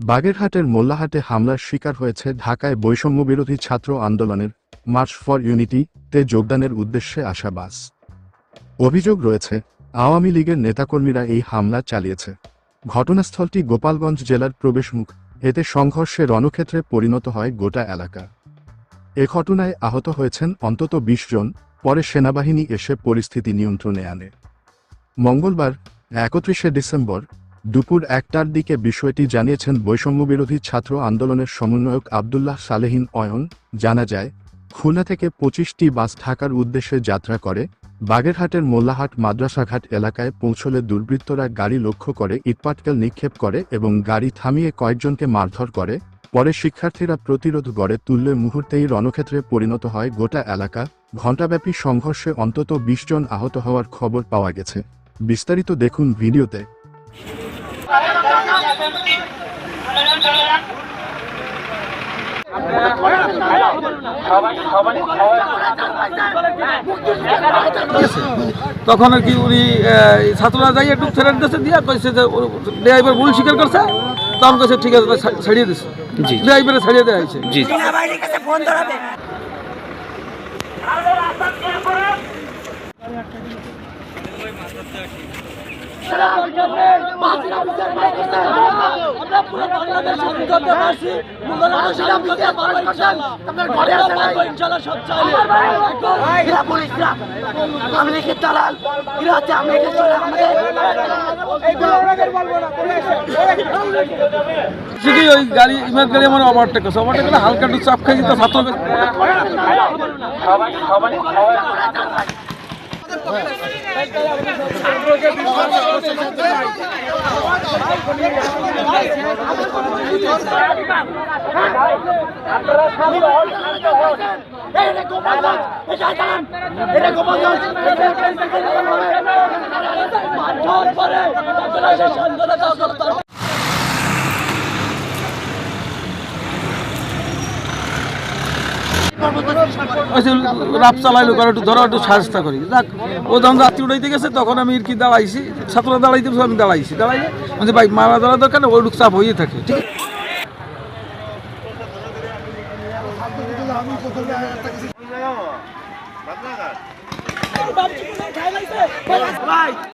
বাগেরহাটের মোল্লাহাটে হামলার শিকার হয়েছে ঢাকায় বৈষম্য বিরোধী ছাত্র আন্দোলনের মার্চ ফর ইউনিটি তে যোগদানের উদ্দেশ্যে আসা বাস। অভিযোগ রয়েছে, আওয়ামী লীগের নেতাকর্মীরা এই হামলা চালিয়েছে। ঘটনাস্থলটি গোপালগঞ্জ জেলার প্রবেশমুখ, এতে সংঘর্ষে রণক্ষেত্রে পরিণত হয় গোটা এলাকা। এ ঘটনায় আহত হয়েছেন অন্তত বিশ জন, পরে সেনাবাহিনী এসে পরিস্থিতি নিয়ন্ত্রণে আনে। মঙ্গলবার, একত্রিশে ডিসেম্বর দুপুর একটার দিকে বিষয়টি জানিয়েছেন বৈষম্যবিরোধী ছাত্র আন্দোলনের সমন্বয়ক আবদুল্লাহ সালেহিন অয়ন। জানা যায়, খুলনা থেকে পঁচিশটি বাস ঢাকার উদ্দেশ্যে যাত্রা করে, বাগেরহাটের মোল্লাহাট মাদ্রাসাঘাট এলাকায় পৌঁছলে দুর্বৃত্তরা গাড়ি লক্ষ্য করে ইটপাটকেল নিক্ষেপ করে এবং গাড়ি থামিয়ে কয়েকজনকে মারধর করে। পরে শিক্ষার্থীরা প্রতিরোধ গড়ে তুললে মুহূর্তেই রণক্ষেত্রে পরিণত হয় গোটা এলাকা। ঘণ্টাব্যাপী সংঘর্ষে অন্তত বিশ জন আহত হওয়ার খবর পাওয়া গেছে। বিস্তারিত দেখুন ভিডিওতে। তখন আর কি উনি ছাত্ররা যাই একটু ছেড়ে দিতেছে দিয়ে কইছে যে ড্রাইভার ভুল স্বীকার করছে তখন কইছে ঠিক আছে ছাড়িয়ে দিছে। জি। ড্রাইভারে ছাড়িয়ে দেওয়া হয়েছে। জি। সেনাবাহিনীর কাছে ফোন ধরাবে এরা পুলিশরা আমি লিখে দালাল এরা হচ্ছে আমি লিখে চলে আমাদের ঠিকই ওই গাড়ি, ইমেজ গাড়ি আমার ওভারটেক করছে। ওভারটেক হালকা একটু চাপ খাই তো ছাত্র এটা গোপালগঞ্জ এটা জান এটা গোপালগঞ্জ মারধর করে তারপরে সে সন্ধান দাও ওই যে রাপ চালাইলো কারণ একটু ধরো একটু সাহায্য করি। যাক, ও যখন যাত্রী উঠাইতে গেছে, তখন আমি কি দাঁড়াইছি। ছাত্ররা দাঁড়াইতে আমি দাঁড়াইছি। দাঁড়াইলে বলছে ভাই, মারা দাঁড়া দরকার ওই চাপ হয়ে থাকে, ঠিক আছে?